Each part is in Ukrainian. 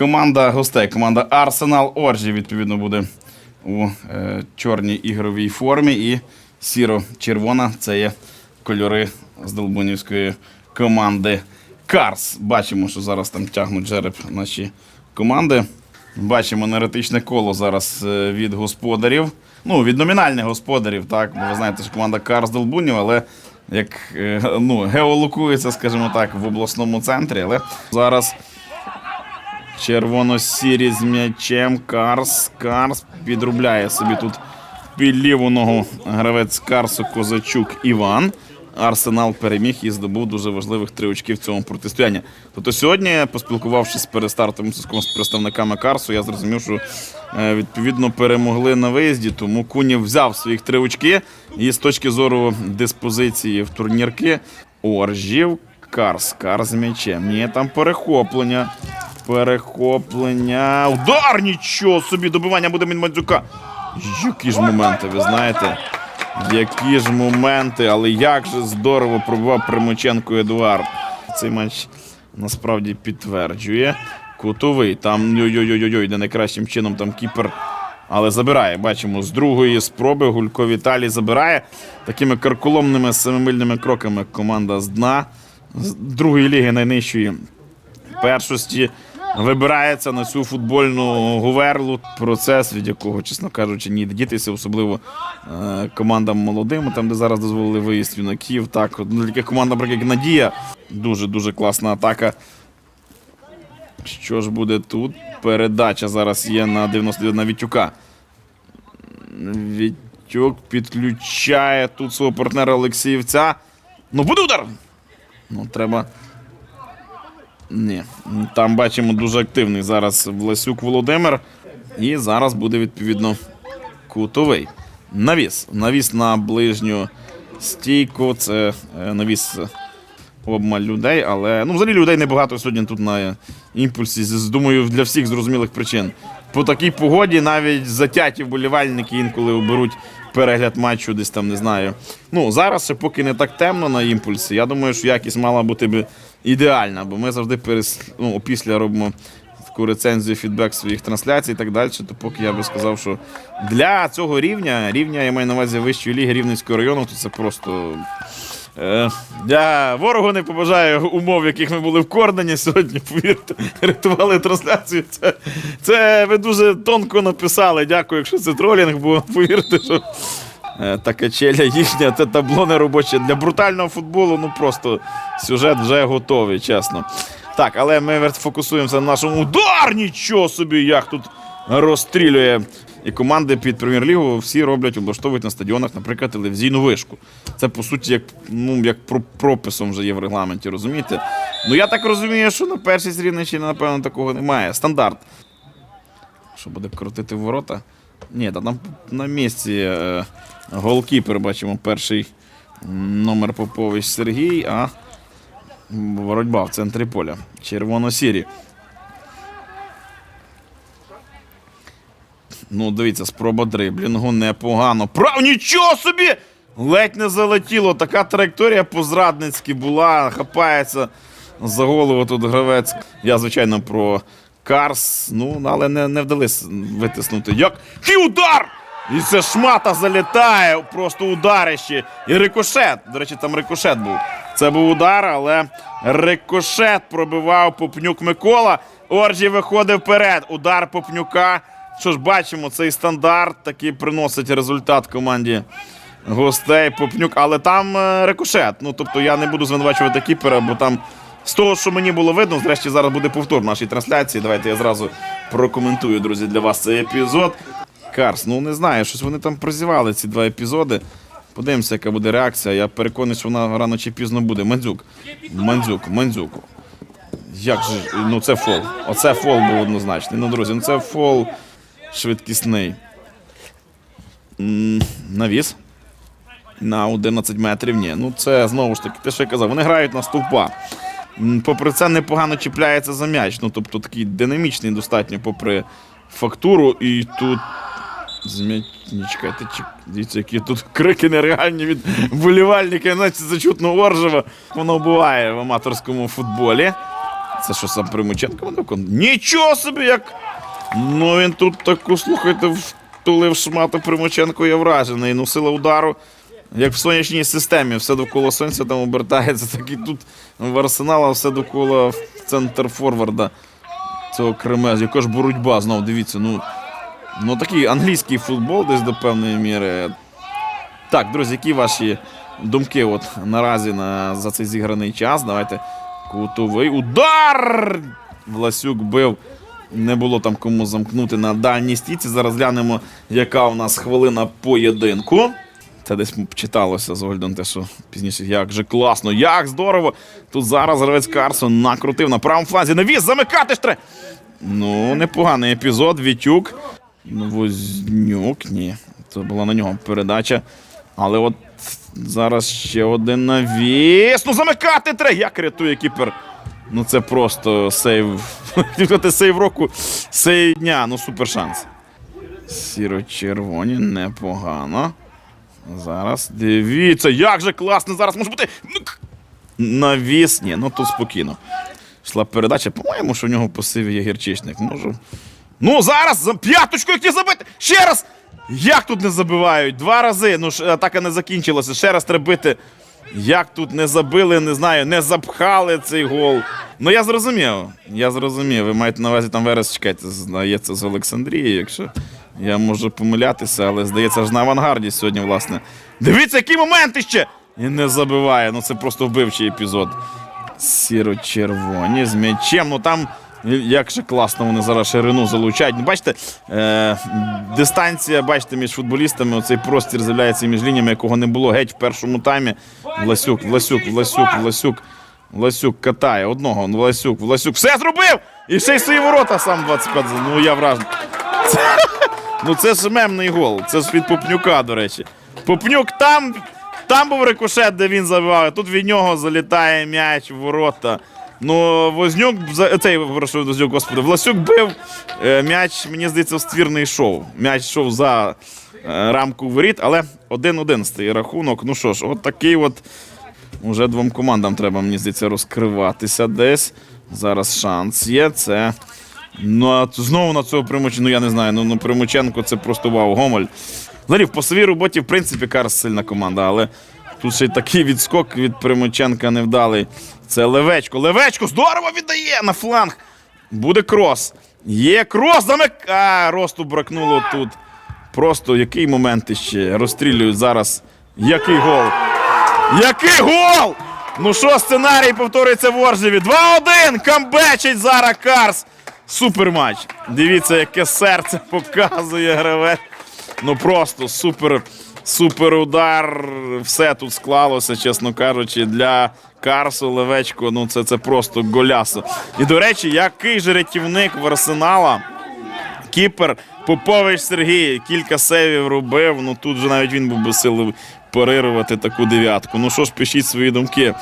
команда гостей, команда Арсенал Оржі, відповідно, буде у е, чорній ігровій формі. І сіро-червона це є кольори з Долбунівської команди Карс. Бачимо, що зараз там тягнуть жереб наші команди. Бачимо енергетичне коло зараз е, від господарів. Ну, від номінальних господарів, так. Бо ви знаєте, що команда Карс Долбунів, але як е, ну, геолокується, скажімо так, в обласному центрі. Але зараз червоно-сірі з м'ячем. Карс. Карс підрубляє собі тут під ліву ногу гравець Карсу Козачук Іван. Арсенал переміг і здобув дуже важливих три очки в цьому протистоянні. Тобто сьогодні, поспілкувавшись перед зв'язком з представниками Карсу, я зрозумів, що е, відповідно перемогли на виїзді, тому Кунів взяв своїх три очки. І з точки зору диспозиції в турнірки Оржів, Карс, Карс з м'ячем. Ні, там перехоплення. Перехоплення. Удар! Нічого собі! Добивання буде від Мандзюка. Які ж моменти, ви знаєте? Які ж моменти, але як же здорово пробував Примоченко Едуард. Цей матч насправді підтверджує. Кутовий. Там йой-йой-йой, де найкращим чином там кіпер. Але забирає. Бачимо, з другої спроби Гулько Віталій забирає. Такими карколомними семимильними кроками команда з дна з другої ліги найнижчої першості вибирається на цю футбольну гуверлу. Процес, від якого, чесно кажучи, ні дітися, особливо е, командам молодим, там де зараз дозволили виїзд юнаків. Так, ну, тільки команда, наприклад, як Надія. Дуже дуже класна атака. Що ж буде тут? Передача зараз є на 91 на Вітюка. Вітюк підключає тут свого партнера Олексіївця. Ну, буде удар! Ну, треба. Ні. Там бачимо дуже активний зараз Власюк Володимир. І зараз буде відповідно кутовий. Навіс. Навіс на ближню стійку. Це е, навіс обмаль людей, але ну, взагалі людей небагато сьогодні тут на імпульсі. Думаю, для всіх зрозумілих причин. По такій погоді навіть затяті вболівальники інколи оберуть перегляд матчу, десь там не знаю. Ну зараз ще поки не так темно на імпульсі. Я думаю, що якість мала бути би ідеальна, бо ми завжди перес... ну, опісля робимо таку рецензію, фідбек своїх трансляцій і так далі. То поки я би сказав, що для цього рівня, рівня я маю на увазі вищої ліги Рівненського району, то це просто. Е, Я ворогу не побажаю умов, в яких ми були вкорнені сьогодні. Повірте, рятували трансляцію. Це, це ви дуже тонко написали. Дякую, якщо це тролінг, бо повірте, що е, та качеля їхня, те табло не робоче. Для брутального футболу, ну просто сюжет вже готовий, чесно. Так, але ми фокусуємося на нашому удар. Нічого собі, як тут розстрілює. І команди під прем'єр-лігу всі роблять, облаштовують на стадіонах, наприклад, телевізійну вишку. Це по суті як, ну, як прописом вже є в регламенті, розумієте? Ну я так розумію, що на першій з Рівненщини, напевно, такого немає. Стандарт. Що буде крутити в ворота? Ні, та там на місці е, голкіпер, бачимо, перший номер Попович Сергій, а боротьба в центрі поля. Червоно-сірі. Ну, дивіться, спроба дриблінгу непогано. Прав, нічого собі! Ледь не залетіло. Така траєкторія по-зрадницьки була. Хапається за голову тут гравець. Я, звичайно, про Карс. Ну, але не, не вдалося витиснути. Як? І удар! І це шмата залітає, просто ударище. І рикошет. До речі, там рикошет був. Це був удар, але рикошет пробивав Попнюк Микола. Орджі виходив вперед. Удар Попнюка. Що ж, бачимо, цей стандарт такий приносить результат команді гостей Попнюк. Але там е, рикошет. Ну, тобто я не буду звинувачувати кіпера, бо там з того, що мені було видно, зрешті зараз буде повтор нашій трансляції. Давайте я зразу прокоментую, друзі, для вас цей епізод. Карс, ну не знаю, щось вони там прозівали ці два епізоди. Подивимося, яка буде реакція. Я переконаний, що вона рано чи пізно буде. Мандзюк. Мандзюк, Мандзюк. Як же, ну це фол. Оце фол був однозначний. Ну, друзі, ну це фол швидкісний. Навіс. На 11 метрів. Ні. Ну це знову ж таки, те, що я казав, вони грають на стовпа. Попри це непогано чіпляється за м'яч. Ну, тобто такий динамічний достатньо, попри фактуру. І тут. З м'яч... Ні, чекайте, чек... дивіться, які тут крики нереальні від вболівальника, наче зачутно Оржева. Воно буває в аматорському футболі. Це що сам Примученко вони виконує? Нічого собі, як. Ну він тут таку, слухайте, втулив шмату Примученко, я вражений. Ну, сила удару, як в сонячній системі, все довкола сонця там обертається, так і тут в арсенала все довкола центр форварда цього кремезу. Яка ж боротьба знову, дивіться, ну. Ну такий англійський футбол десь до певної міри. Так, друзі, які ваші думки от наразі на, за цей зіграний час? Давайте кутовий удар! Власюк бив. Не було там кому замкнути на дальній стійці. Зараз глянемо, яка у нас хвилина поєдинку. Це десь читалося з огляду на те, що пізніше як же класно, як здорово. Тут зараз гравець Карсон накрутив на правому фланзі. Навіс, замикати ж треба. Ну, непоганий епізод. Вітюк. Вознюк, ні. Це була на нього передача. Але от зараз ще один навіс. Ну замикати треба! Як рятує кіпер. Ну це просто сейв. Сейв року, сейв дня. Ну супер шанс. Сіро-червоні, непогано. Зараз дивіться, як же класно зараз може бути. Ну, Навіс, ні, ну тут спокійно. Йшла передача, по-моєму, що в нього посиві є гірчичник. Можу. Ну, зараз за п'яточку, як не забити. Ще раз! Як тут не забивають? Два рази. Ну, ж атака не закінчилася. Ще раз треба бити. Як тут не забили, не знаю, не запхали цей гол. Ну я зрозумів. Я зрозумів. Ви маєте на увазі там Верес чекайте, здається, з Олександрії, якщо я можу помилятися, але здається ж на авангарді сьогодні, власне. Дивіться, які моменти ще! І не забиває. Ну це просто вбивчий епізод. Сіро-червоні з м'ячем. Ну там як же класно вони зараз ширину залучають. Ну, бачите, е, дистанція, бачите, між футболістами, оцей простір з'являється між лініями, якого не було геть в першому таймі. Власюк, Власюк, Власюк, Власюк. Власюк катає одного. ну, Власюк, Власюк. Все зробив! І ще й свої ворота сам 25. Ну я вражений. Це, ну це ж мемний гол. Це ж від Попнюка, до речі. Попнюк там. Там був рикошет, де він забивав, тут від нього залітає м'яч в ворота. Ну, Вознюк, цей, прошу, Вознюк, господи, Власюк бив е, м'яч, мені здається, в ствір не йшов. М'яч йшов за е, рамку воріт, але 1-1 стає рахунок. Ну що ж, от такий от. Уже двом командам треба, мені здається, розкриватися десь. Зараз шанс є. Це. Ну, а знову на цього Примученко, ну я не знаю, ну, ну Примученко це просто вау, Гомель. Взагалі, по своїй роботі, в принципі, Карс сильна команда, але тут ще й такий відскок від Примученка невдалий. Це Левечко. Левечко здорово віддає на фланг. Буде крос. Є крос, замик. А, росту бракнуло тут. Просто який момент іще. Розстрілюють зараз. Який гол? Який гол! Ну що, сценарій повторюється в Оржеві. 2-1! Камбечить зараз Карс. Супер матч. Дивіться, яке серце показує гравець. Ну просто супер, супер удар. Все тут склалося, чесно кажучи, для Карсу Левечко. Ну це, це просто голясо. І до речі, який же рятівник в арсенала. Кіпер Попович Сергій кілька сейвів робив. Ну тут же навіть він був би сили парирувати таку дев'ятку. Ну що ж, пишіть свої думки.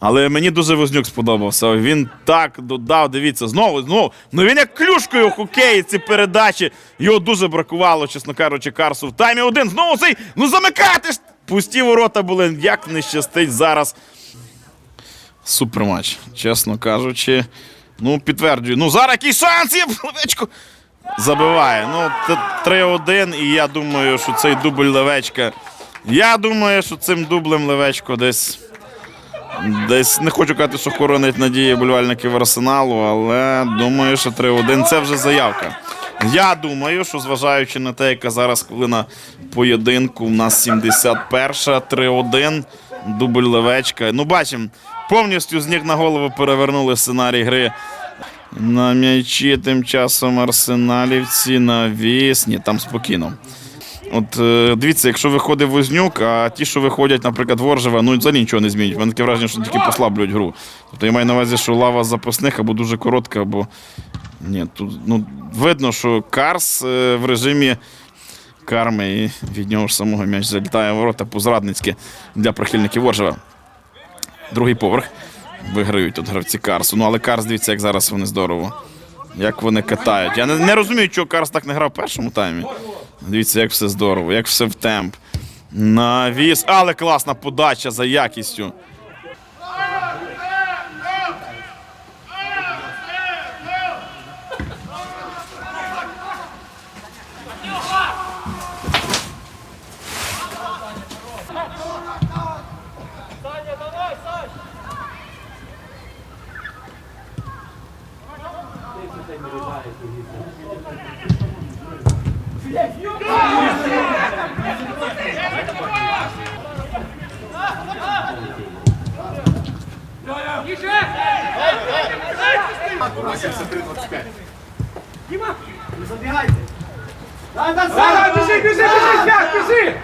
Але мені дуже Вознюк сподобався. Він так додав. Дивіться, знову, знову. Ну він як клюшкою в хокеї ці передачі. Його дуже бракувало, чесно кажучи, Карсу в таймі один. Знову цей. Ну замикати ж! Пусті ворота були. Як не щастить зараз. Супер матч, чесно кажучи. Ну, підтверджую. Ну, зараз який шанс є! Левечко забиває. Ну, т- 3-1, і я думаю, що цей дубль Левечка. Я думаю, що цим дублем Левечко десь. Десь не хочу казати, що хоронить надії болівальників арсеналу, але думаю, що 3-1 це вже заявка. Я думаю, що зважаючи на те, яка зараз хвилина поєдинку, у нас 71-ша, 3-1, дубль Левечка. Ну, бачимо, повністю з ніг на голову перевернули сценарій гри. На м'ячі тим часом арсеналівці навіс. Ні, там спокійно. От е, дивіться, якщо виходить Вознюк, а ті, що виходять, наприклад, Воржева, ну взагалі нічого не змінюють. Мене таке враження, що тільки послаблюють гру. Тобто я маю на увазі, що лава запасних або дуже коротка, або. Ні, тут ну, видно, що Карс е, в режимі карми і від нього ж самого м'яч залітає в ворота позрадницьки для прихильників Воржева. Другий поверх. Виграють тут гравці Карсу. Ну, але Карс, дивіться, як зараз вони здорово. Як вони катають. Я не, не розумію, чого Карс так не грав в першому таймі. Дивіться, як все здорово, як все в темп. Навіс. Але класна подача за якістю. 73-25. Дима! Не забігайте! Біжи, біжи, біжи, біжи!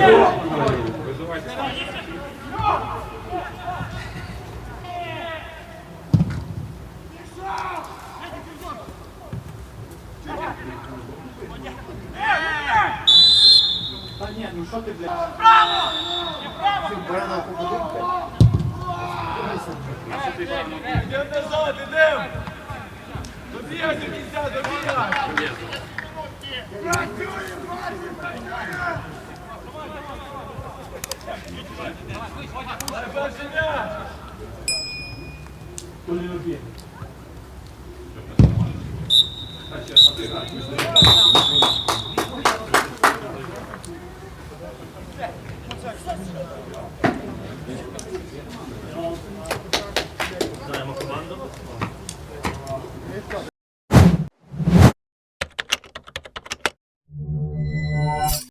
Та ні, ну що